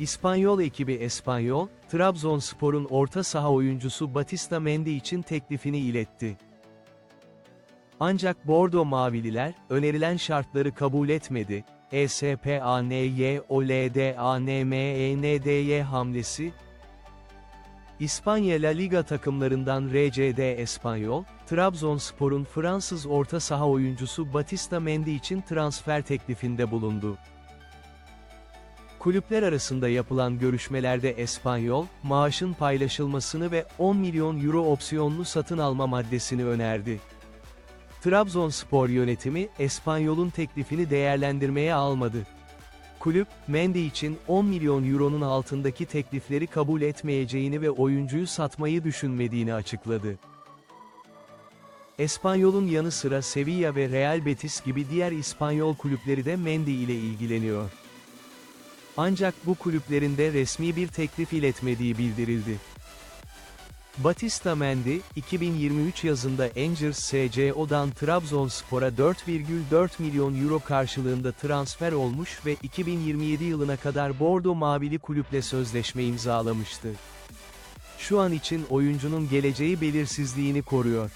İspanyol ekibi Espanyol, Trabzonspor'un orta saha oyuncusu Batista Mendy için teklifini iletti. Ancak Bordo Mavililer, önerilen şartları kabul etmedi. E ESPANYOLDANMENDY hamlesi, İspanya La Liga takımlarından RCD Espanyol, Trabzonspor'un Fransız orta saha oyuncusu Batista Mendy için transfer teklifinde bulundu. Kulüpler arasında yapılan görüşmelerde Espanyol, maaşın paylaşılmasını ve 10 milyon euro opsiyonlu satın alma maddesini önerdi. Trabzonspor yönetimi, Espanyol'un teklifini değerlendirmeye almadı. Kulüp, Mendy için 10 milyon euronun altındaki teklifleri kabul etmeyeceğini ve oyuncuyu satmayı düşünmediğini açıkladı. Espanyol'un yanı sıra Sevilla ve Real Betis gibi diğer İspanyol kulüpleri de Mendy ile ilgileniyor. Ancak bu kulüplerin de resmi bir teklif iletmediği bildirildi. Batista Mendy, 2023 yazında Angers SCO'dan Trabzonspor'a 4,4 milyon euro karşılığında transfer olmuş ve 2027 yılına kadar Bordo Mavili kulüple sözleşme imzalamıştı. Şu an için oyuncunun geleceği belirsizliğini koruyor.